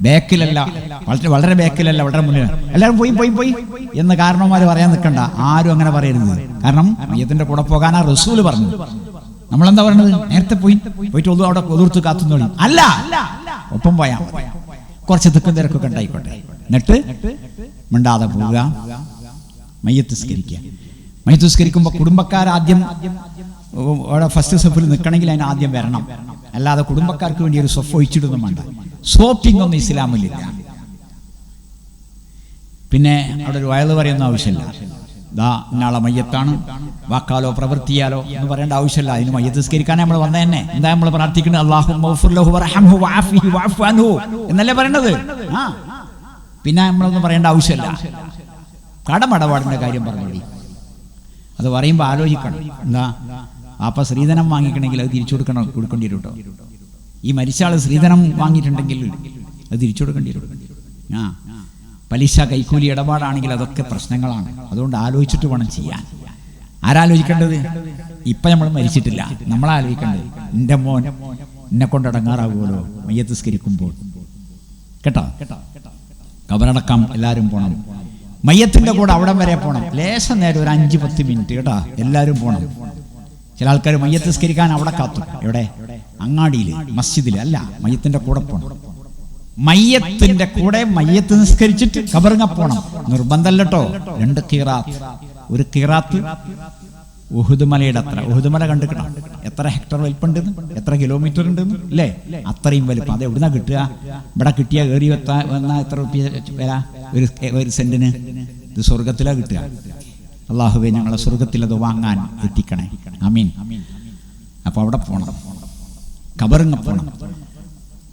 A: ബാക്കിലല്ല വളരെ വളരെ ബാക്കിലല്ല വളരെ മുന്നിൽ. എല്ലാവരും പോയി പോയി പോയി. എന്ന് കാരണവന്മാര് പറയാൻ നിൽക്കണ്ട. ആരും അങ്ങനെ പറയരുത്. കാരണം മയ്യത്തിന്റെ കൂടെ പോകാനാ റസൂൽ പറഞ്ഞു നമ്മളെന്താ പറയണത്? നേരത്തെ പോയി. പോയിട്ട് അവിടെ കൊതിർത്ത് കാത്തുന്നോളി അല്ല ഒപ്പം പോയാ കുറച്ച് തിക്കും തിരക്കൊക്കെ ഉണ്ടായിക്കോട്ടെ. എന്നിട്ട് മിണ്ടാതെ പോവുക. മയ്യത്തുസ്കരിക്കുക മയ്യത്തുസ്കരിക്കുമ്പോൾ കുടുംബക്കാർ ആദ്യം അവിടെ ഫസ്റ്റ് സ്റ്റെപ്പിൽ നിൽക്കണമെങ്കിൽ അതിന് ആദ്യം വരണം. അല്ലാതെ കുടുംബക്കാർക്ക് വേണ്ടി ഒരു സൊഫ് ഒഴിച്ചിടുന്നു വേണ്ട. സോപ്പിംഗ് ഒന്നും ഇസ്ലാമിലില്ല. പിന്നെ അവിടെ ഒരു വയത് പറയുന്ന ആവശ്യമില്ല. ദാ ഇന്നാളെ മയ്യത്താണ്. വാക്കാലോ പ്രവൃത്തിയാലോ എന്ന് പറയേണ്ട ആവശ്യമില്ല. അതിന് മയ്യത്ത് സ്കരിക്കാൻ നമ്മൾ വന്നത് തന്നെ. എന്താ നമ്മൾ പ്രാർത്ഥിക്കുന്നത്? അള്ളാഹു എന്നല്ലേ പറയണത് ആ പിന്നെ നമ്മളൊന്നും പറയേണ്ട ആവശ്യമില്ല. കടമടപാടിന്റെ കാര്യം പറഞ്ഞോളി അത് പറയുമ്പോൾ ആലോചിക്കണം. എന്താ? അപ്പൊ സ്ത്രീധനം വാങ്ങിക്കണമെങ്കിൽ അത് തിരിച്ചു കൊടുക്കണം കൊടുക്കേണ്ടി വരും കേട്ടോ. ഈ മരിച്ച ആൾ സ്ത്രീധനം വാങ്ങിയിട്ടുണ്ടെങ്കിൽ അത് തിരിച്ചു കൊടുക്കേണ്ടി വരും. ആ. പലിശ കൈക്കൂലി ഇടപാടാണെങ്കിൽ അതൊക്കെ പ്രശ്നങ്ങളാണ്. അതുകൊണ്ട് ആലോചിച്ചിട്ട് വേണം ചെയ്യാൻ. ആരാലോചിക്കേണ്ടത്? ഇപ്പൊ നമ്മൾ മരിച്ചിട്ടില്ല. നമ്മളാലോചിക്കേണ്ടത് എന്റെ മോൻ എന്നെ കൊണ്ട് അടങ്ങാറാകുമല്ലോ മയ്യത്ത് സ്കരിക്കുമ്പോൾ കേട്ടോ? കബറടക്കാം എല്ലാവരും പോകണം മയ്യത്തിന്റെ കൂടെ അവിടം വരെ പോകണം ലേശം നേരം ഒരു അഞ്ച് പത്ത് മിനിറ്റ് കേട്ടോ. എല്ലാവരും പോകണം ചില ആൾക്കാർ മയ്യത്ത് സ്കരിക്കാൻ അവിടെ കാത്തു. എവിടെ? അങ്ങാടിയിൽ മസ്ജിദിൽ അല്ല മയ്യത്തിന്റെ കൂടെ പോകണം മയ്യത്തിന്റെ കൂടെ മയ്യത്ത് നിസ്കരിച്ചിട്ട് കബറിങ്ങ പോണം. നിർബന്ധമല്ലോ രണ്ട് കീറാത്ത്. ഒരു കീറാത്ത് ഉഹുദ് മലയുടെ അത്ര. ഉഹുദ് മല കണ്ടിക്കണം എത്ര ഹെക്ടർ വലിപ്പുണ്ട് എത്ര കിലോമീറ്റർ ഉണ്ട് അല്ലേ അത്രയും വലിപ്പം. അത് എവിടുന്നാ കിട്ടുക? ഇവിടെ കിട്ടിയ കയറി വെത്താ വന്നാൽ എത്ര റുപ്യ വരാ? ഒരു ഒരു സെന്റിന്? ഇത് സ്വർഗത്തിലാ കിട്ടുക. അള്ളാഹുബെ ഞങ്ങളെ സ്വർഗത്തിൽ അത് വാങ്ങാൻ എത്തിക്കണേ. അമീൻ അപ്പൊ അവിടെ പോണം. കബറിങ്ങ പോണം.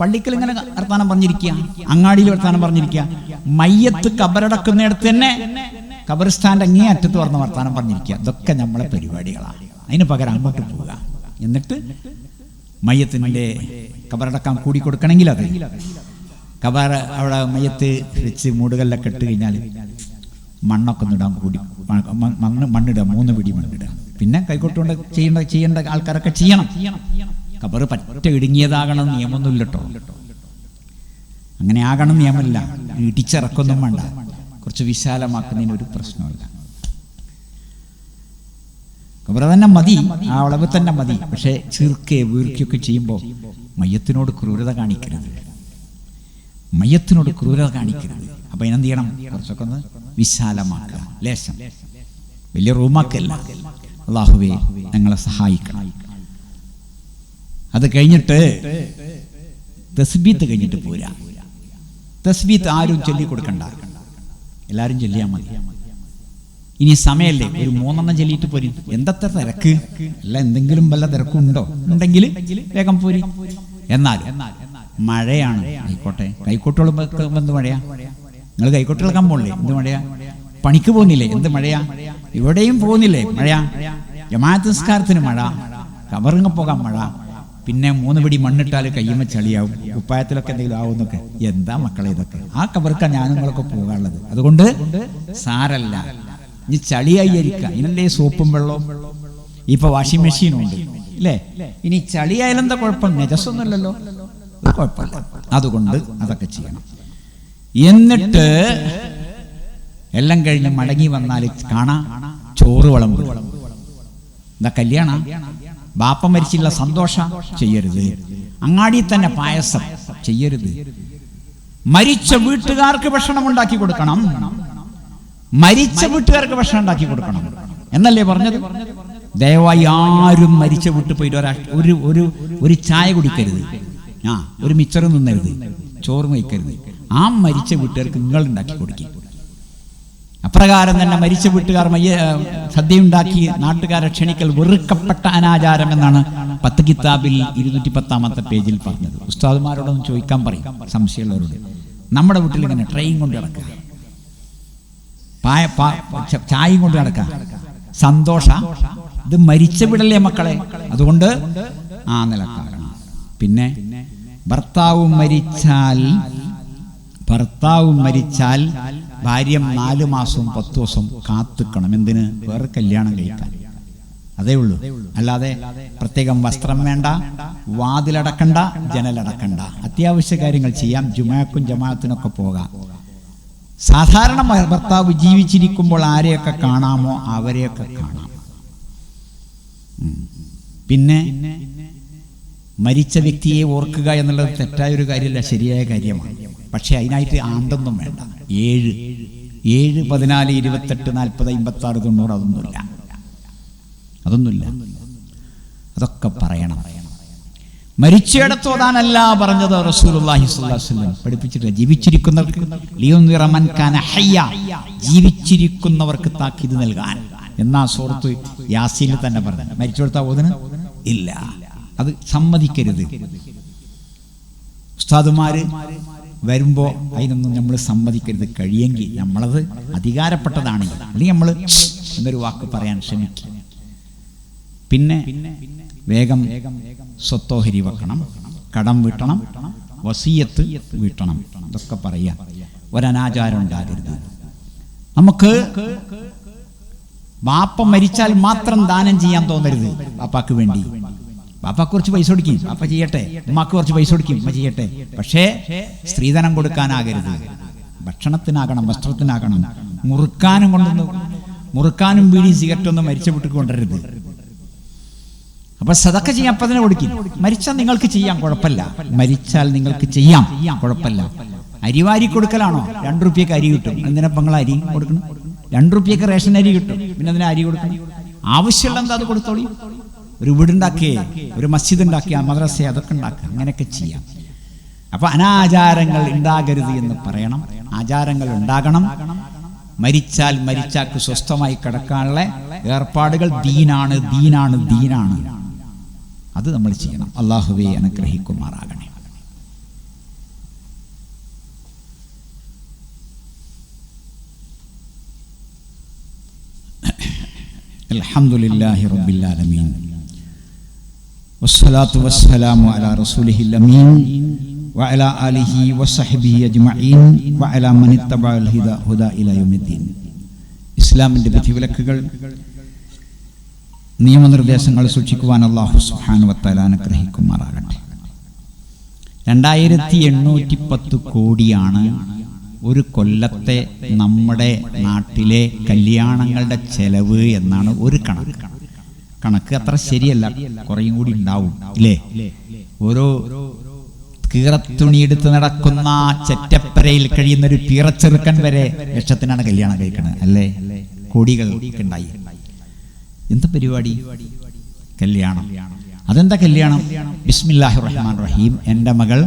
A: പള്ളിക്കൽ ഇങ്ങനെ വർത്താനം പറഞ്ഞിരിക്കുക. അങ്ങാടിയിൽ വർത്താനം പറഞ്ഞിരിക്കുക. മയ്യത്ത് കബറടക്കുന്നിടത്ത് തന്നെ കബറിസ്ഥാന്റെ അങ്ങേ അറ്റത്ത് പറഞ്ഞ വർത്തമാനം പറഞ്ഞിരിക്കുക. ഇതൊക്കെ നമ്മളെ പരിപാടികളാണ്. അതിന് പകരം അങ്ങോട്ട് പോവുക. എന്നിട്ട് മയ്യത്തിന്റെ കബറടക്കാൻ കൂടി കൊടുക്കണമെങ്കിൽ അത്. കബറ അവിടെ മയ്യത്ത് വെച്ച് മൂടുകല്ലൊക്കെ ഇട്ട് കഴിഞ്ഞാൽ മണ്ണൊക്കെ ഒന്നിടാൻ കൂടി. മണ്ണ് മണ്ണിടുക മൂന്ന് പിടി മണ്ണിടുക. പിന്നെ കൈകൊട്ടുകൊണ്ട് ചെയ്യേണ്ട ചെയ്യേണ്ട ആൾക്കാരൊക്കെ ചെയ്യണം. കബർ പറ്റ ഇടുങ്ങിയതാകണം നിയമമൊന്നുമില്ല കേട്ടോ അങ്ങനെ ആകണം നിയമമില്ല. ഇടിച്ചിറക്കൊന്നും വേണ്ട. കുറച്ച് വിശാലമാക്കുന്നതിന് ഒരു പ്രശ്നമില്ല കബറ തന്നെ മതി. ആ അളവ് തന്നെ മതി. പക്ഷേ ചീർക്കെ വീർക്കുകയൊക്കെ ചെയ്യുമ്പോൾ മയ്യത്തിനോട് ക്രൂരത കാണിക്കരുത്. മയ്യത്തിനോട് ക്രൂരത കാണിക്കരുത്. അപ്പൊ ഇതിനെന്ത് ചെയ്യണം? കുറച്ചൊക്കെ ഒന്ന് വിശാലമാക്കുക. ലേശം. വലിയ റൂമാക്കല്ല. അള്ളാഹുവെ ഞങ്ങളെ സഹായിക്കണം. അത് കഴിഞ്ഞിട്ട് തസ്ബീത്ത് കഴിഞ്ഞിട്ട് പോരാ. തസ്ബീത്ത് ആരും ചൊല്ലി കൊടുക്കണ്ട എല്ലാരും ചൊല്ലിയാൽ മതി. ഇനി സമയല്ലേ? ഒരു മൂന്നെണ്ണം ചൊല്ലിയിട്ട് പോരി. എന്തത്ര തിരക്ക്? അല്ല എന്തെങ്കിലും വല്ല തിരക്കുണ്ടോ? ഉണ്ടെങ്കിൽ വേഗം പോരി. എന്നാൽ മഴയാണ്. ആയിക്കോട്ടെ. കൈക്കോട്ടുകൾ എന്ത് മഴയാ? നിങ്ങൾ കൈക്കോട്ട് ഇളക്കാൻ പോണില്ലേ? എന്ത് മഴയാ? പണിക്ക് പോകുന്നില്ലേ? എന്ത് മഴയാ? ഇവിടെയും പോകുന്നില്ലേ? മഴയാ. ജമാഅത്ത് നിസ്കാരത്തിന് മഴ. കവറിങ്ങ് പോകാൻ മഴ. പിന്നെ മൂന്ന് പിടി മണ്ണിട്ടാൽ കയ്യുമ്മ ചളിയാവും. കുപ്പായത്തിലൊക്കെ എന്തെങ്കിലും ആവുന്നൊക്കെ എന്താ മക്കളെ ഇതൊക്കെ? ആ കബർക്ക ഞാൻ നിങ്ങളൊക്കെ പോകാനുള്ളത്. അതുകൊണ്ട് സാരല്ല. ഇനി ചളിയായി ഇരിക്കുക ഇതിനല്ലേ സോപ്പും വെള്ളവും? ഇപ്പൊ വാഷിംഗ് മെഷീനും ഉണ്ട്. അല്ലേ ഇനി ചളിയായാലെന്താ കുഴപ്പം? നെജസ്സൊന്നുമല്ലല്ലോ. കുഴപ്പമില്ല. അതുകൊണ്ട് അതൊക്കെ ചെയ്യണം. എന്നിട്ട് എല്ലാം കഴിഞ്ഞ് മടങ്ങി വന്നാൽ കാണാ. ചോറ് വളം എന്താ കല്യാണ. ബാപ്പ മരിച്ചുള്ള സന്തോഷ ചെയ്യരുത്. അങ്ങാടി തന്നെ പായസം ചെയ്യരുത്. മരിച്ച വീട്ടുകാർക്ക് ഭക്ഷണം ഉണ്ടാക്കി കൊടുക്കണം. മരിച്ച വീട്ടുകാർക്ക് ഭക്ഷണം ഉണ്ടാക്കി കൊടുക്കണം. എന്നല്ലേ പറഞ്ഞത്? ദയവായി ആരും മരിച്ച വീട്ടിൽ പോയിട്ട് ഒരു ഒരു ഒരു ചായ കുടിക്കരുത്. ആ ഒരു മിച്ചറും നിന്നരുത് ചോറ് വയ്ക്കരുത് ആ മരിച്ച വീട്ടുകാർക്ക് നിങ്ങൾ ഉണ്ടാക്കി കൊടുക്കും. അപ്രകാരം തന്നെ മരിച്ച വീട്ടുകാർ മയ്യ സദ്യയുണ്ടാക്കി നാട്ടുകാരെ ക്ഷണിക്കൽ വെറുക്കപ്പെട്ട അനാചാരം എന്നാണ് പത്ത് കിതാബിൽ ഇരുന്നൂറ്റി പത്താമത്തെ പേജിൽ പറഞ്ഞത്. ഉസ്താദുമാരോടൊന്നും ചോദിക്കാൻ പറയും സംശയമുള്ളവരോട്. നമ്മുടെ വീട്ടിൽ ഇങ്ങനെ ട്രെയിൻ കൊണ്ട് കിടക്കുക പായ ചായയും കൊണ്ട് കിടക്കുക സന്തോഷ. ഇത് മരിച്ച വിടല്ലേ മക്കളെ? അതുകൊണ്ട് ആ നിലക്കാരണം. പിന്നെ ഭർത്താവും മരിച്ചാൽ ഭർത്താവും മരിച്ചാൽ ഭാര്യ നാലു മാസവും പത്ത് ദിവസം കാത്തുക്കണം. എന്തിന്? വേറെ കല്യാണം കഴിക്കാൻ. അതേ ഉള്ളൂ. അല്ലാതെ പ്രത്യേകം വസ്ത്രം വേണ്ട വാതിലടക്കണ്ട ജനലടക്കണ്ട. അത്യാവശ്യ കാര്യങ്ങൾ ചെയ്യാം. ജുമാക്കും ജമാഅത്തിനൊക്കെ പോകാം. സാധാരണ ഭർത്താവ് ജീവിച്ചിരിക്കുമ്പോൾ ആരെയൊക്കെ കാണാമോ അവരെയൊക്കെ കാണാം. പിന്നെ മരിച്ച വ്യക്തിയെ ഓർക്കുക എന്നുള്ളത് തെറ്റായ ഒരു കാര്യമല്ല ശരിയായ കാര്യമാണ്. പക്ഷെ അതിനായിട്ട് ആണ്ടൊന്നും വേണ്ട. ഏഴ് ഏഴ് പതിനാല് ഇരുപത്തെട്ട് നാൽപ്പത് അമ്പത്തി ആറ് തൊണ്ണൂറ് അതൊന്നുമില്ല. അതൊന്നുമില്ല. അതൊക്കെ പറയണം. മരിച്ചിടത്ത് ഓതാനല്ല പറഞ്ഞത് പഠിപ്പിച്ചിട്ടില്ല. ജീവിച്ചിരിക്കുന്നവർക്ക് ലിയുൻദിറ മൻ കാന ഹയ്യ. ജീവിച്ചിരിക്കുന്നവർക്ക് താക്കീത് നൽകാൻ. എന്നാ സുഹൃത്ത് യാസീനിൽ തന്നെ പറഞ്ഞു മരിച്ചെടുത്ത ഓതിന് ഇല്ല. അത് സമ്മതിക്കരുത്. ഉസ്താദുമാര് വരുമ്പോൾ അതിനൊന്നും നമ്മൾ സമ്മതിക്കരുത്. കഴിയെങ്കിൽ നമ്മളത് അധികാരപ്പെട്ടതാണ്. അല്ലെങ്കിൽ നമ്മൾ എന്നൊരു വാക്ക് പറയാൻ ശ്രമിക്കും പിന്നെ വേഗം സ്വത്തോഹരി വെക്കണം. കടം വീട്ടണം. വസീയത്ത് വീട്ടണം. ഇതൊക്കെ പറയുക. ഒരനാചാരം ഉണ്ടാകരുത്. നമുക്ക് ബാപ്പ മരിച്ചാൽ മാത്രം ദാനം ചെയ്യാൻ തോന്നരുത് ബാപ്പാക്ക് വേണ്ടി. ബാപ്പാക്ക് കുറച്ച് പൈസ കൊടുക്കും. അപ്പ ചെയ്യട്ടെ. ഉമ്മക്ക് കുറച്ച് പൈസ കൊടുക്കും. ഉമ്മ ചെയ്യട്ടെ. പക്ഷേ സ്ത്രീധനം കൊടുക്കാനാകരുത്. ഭക്ഷണത്തിനാകണം വസ്ത്രത്തിനാകണം. മുറുക്കാനും കൊണ്ടൊന്ന് മുറുക്കാനും ബീഡി സിഗരറ്റൊന്നും മരിച്ച വിട്ടു കൊണ്ടുവരരുത്. അപ്പൊ സതക്ക ചെയ്യാൻ അപ്പൊ തന്നെ കൊടുക്കും. മരിച്ചാൽ നിങ്ങൾക്ക് ചെയ്യാം കുഴപ്പമില്ല. മരിച്ചാൽ നിങ്ങൾക്ക് ചെയ്യാം കുഴപ്പമില്ല. അരിവാരി കൊടുക്കലാണോ? രണ്ടു റുപ്യക്ക് അരി കിട്ടും. എന്തിനാ നിങ്ങൾ അരി കൊടുക്കണം? രണ്ടു റുപ്യക്ക് റേഷൻ അരി കിട്ടും. പിന്നെ അതിന് അരി കൊടുക്കണം? ആവശ്യമുള്ള എന്താ അത് കൊടുത്തോളി? ഒരു വീടുണ്ടാക്കിയേ ഒരു മസ്ജിദ് ഉണ്ടാക്കിയ മദ്രസ അതൊക്കെ ഉണ്ടാക്കുക. അങ്ങനെയൊക്കെ ചെയ്യാം. അപ്പൊ അനാചാരങ്ങൾ ഉണ്ടാകരുത് എന്ന് പറയണം. ആചാരങ്ങൾ ഉണ്ടാകണം. മരിച്ചാൽ മരിച്ചാക്ക് സ്വസ്ഥമായി കിടക്കാനുള്ള ഏർപ്പാടുകൾ ദീനാണ് ദീനാണ് ദീനാണ്. അത് നമ്മൾ ചെയ്യണം. അള്ളാഹുവെ അനുഗ്രഹിക്കുമാറാകണേ. അൽഹംദുലില്ലാഹി റബ്ബിൽ ആലമീൻ. വസ്സലാത്തു വസ്സലാമു അലാ റസൂലിഹിൽ അമീൻ വഅല ആലിഹി വസ്സഹ്ബിഹി അജ്മഈൻ വഅല മൻ ഇത്തബഅൽ ഹിദ ഹുദ ഇലാ യൗമിദ്ദീൻ ഇസ്ലാമിന്റെ വിധിവിലക്കുകൾ നിയമനിർദ്ദേശങ്ങൾ സൂക്ഷിക്കുവാൻ അള്ളാഹു സുബ്ഹാനഹു വതആല അനുഗ്രഹിക്കുമാറാകട്ടെ. രണ്ടായിരത്തി എണ്ണൂറ്റി പത്ത് കോടിയാണ് ഒരു കൊല്ലത്തെ നമ്മുടെ നാട്ടിലെ കല്യാണങ്ങളുടെ ചെലവ് എന്നാണ് ഒരു കണക്ക്. കണക്ക് അത്ര ശരിയല്ല. കുറയും കൂടി ഉണ്ടാവും അല്ലേ ഓരോ കീറത്തുണിയെടുത്ത് നടക്കുന്ന ചെറ്റപ്പരയിൽ കഴിയുന്ന ഒരു പീറച്ചെറുക്കൻ വരെ ലക്ഷത്തിനാണ് കല്യാണം കഴിക്കുന്നത് അല്ലേ? കോടികൾ ഉണ്ടായി. എന്താ പരിപാടി? കല്യാണം. അതെന്താ കല്യാണം? ബിസ്മില്ലാഹി റഹ്മാൻ റഹീം എന്റെ മകൾ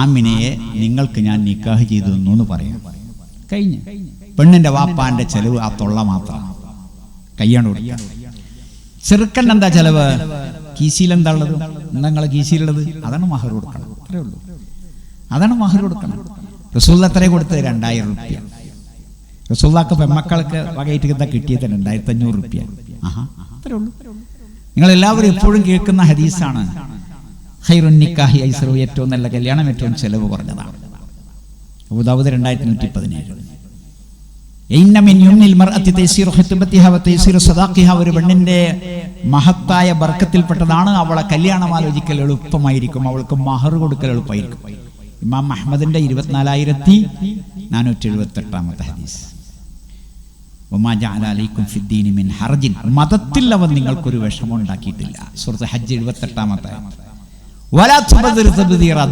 A: ആമിനയെ നിങ്ങൾക്ക് ഞാൻ നിക്കാഹ് ചെയ്തു തന്നു എന്ന് പറയാം. കഴിഞ്ഞു. പെണ്ണിന്റെ വാപ്പാന്റെ ചെലവ് ആ തൊള്ള മാത്രമാണ് കയ്യാണ് കൊടുക്കുക. ചെറുക്കൻ എന്താ ചെലവ്? കീശിയിൽ എന്താ ഉള്ളത്? എന്താ നിങ്ങളെ അതാണ് മഹർ കൊടുക്കണം. അത്രേ ഉള്ളൂ. അതാണ് മഹർ കൊടുക്കണം. റസൂൽ അത്രേ കൊടുത്തത് രണ്ടായിരം റുപ്യ. റസൂള്ളാക്ക് പെമ്മക്കൾക്ക് വകയിട്ട് എന്താ കിട്ടിയത് രണ്ടായിരത്തി അഞ്ഞൂറ് റുപ്യ. ആഹാ അത്രേ ഉള്ളൂ. നിങ്ങൾ എല്ലാവരും എപ്പോഴും കേൾക്കുന്ന ഹദീസാണ്. ഹൈറുന്നിക്കാഹി ഐസറു ഏറ്റവും നല്ല കല്യാണം ഏറ്റവും ചെലവ് കുറഞ്ഞതാണ്. അബുദാബുദ് രണ്ടായിരത്തി നൂറ്റി പതിനേഴ് ഒരു പെണ്ണിന്റെ മഹത്തായ ബർക്കത്തിൽപ്പെട്ടതാണ്. അവളെ കല്യാണം ആലോചിക്കൽ എളുപ്പമായിരിക്കും. അവൾക്ക് മഹർ കൊടുക്കൽ എളുപ്പമായിരിക്കും. ഇമാം അഹമ്മദിന്റെ ഇരുപത്തിനാലായിരത്തി നാനൂറ്റി എഴുപത്തി എട്ടാമത്തെ ഹദീസ് മതത്തിൽ അവൻ നിങ്ങൾക്കൊരു വിഷമം ഉണ്ടാക്കിയിട്ടില്ല. സുഹൃത്ത് ഹജ്ജ് എഴുപത്തെട്ടാമത്തെ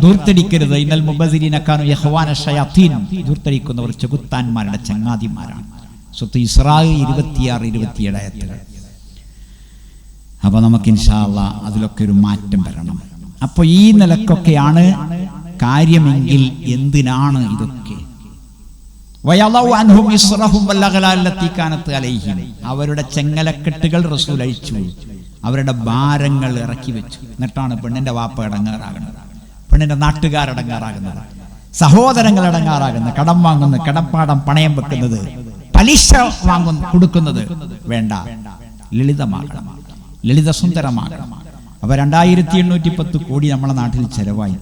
A: ദൂർത്തടിക്കരുത്. ഇന്നൽ മുബസിരിനക്കാനു യഹ്വാന ഷയാത്തീൻ. ദൂർത്തടിക്കുന്നവർ ചെകുത്താന്മാരുടെ ചങ്ങാതിമാരാണ്. സ്വത്ത് ഇസ്രായേൽ ഇരുപത്തിയാറ് ഇരുപത്തിയേഴ് ആയത്തുകൾ. അപ്പൊ നമുക്ക് ഇൻഷാല്ല അതിലൊക്കെ ഒരു മാറ്റം വരണം. അപ്പൊ ഈ നിലക്കൊക്കെയാണ് കാര്യമെങ്കിൽ എന്തിനാണ് ഇതൊക്കെ? അവരുടെ ചെങ്ങലക്കെട്ടുകൾ റസൂൽ അഴിച്ചു അവരുടെ ഭാരങ്ങൾ ഇറക്കി വെച്ചു എന്നിട്ടാണ് പെണ്ണിന്റെ വാപ്പ ഇടങ്ങാറാകുന്നത്. പെണ്ണിന്റെ നാട്ടുകാർ ഇടങ്ങാറാകുന്നത്. സഹോദരങ്ങൾ ഇടങ്ങാറാകുന്നത്. കടം വാങ്ങുന്നത് കടപ്പാടം പണയം വെക്കുന്നത് പലിശ വാങ്ങുന്ന കൊടുക്കുന്നത് വേണ്ട. ലളിതമാകണം ലളിത സുന്ദരമാകണം അപ്പൊ രണ്ടായിരത്തി എണ്ണൂറ്റി പത്ത് കോടി നമ്മളെ നാട്ടിൽ ചെലവായി.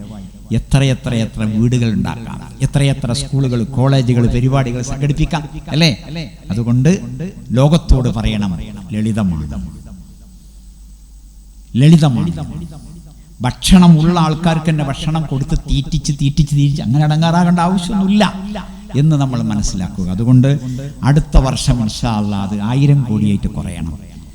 A: എത്രയെത്ര എത്ര വീടുകൾ ഉണ്ടാക്കാം. എത്രയെത്ര സ്കൂളുകൾ കോളേജുകൾ പരിപാടികൾ സംഘടിപ്പിക്കാം. അല്ലേ? അതുകൊണ്ട് ലോകത്തോട് പറയണം ലളിതമാണ്. ലളിതമാണ്. ഭക്ഷണം ഉള്ള ആൾക്കാർക്ക് തന്നെ ഭക്ഷണം കൊടുത്ത് തീറ്റിച്ച് തീറ്റിച്ച് തീറ്റിച്ച് അങ്ങനെ അടങ്ങാറാകേണ്ട ആവശ്യമൊന്നുമില്ല എന്ന് നമ്മൾ മനസ്സിലാക്കുക. അതുകൊണ്ട് അടുത്ത വർഷം ഇൻഷാ ആയിരം കോടിയായിട്ട് കുറയണം.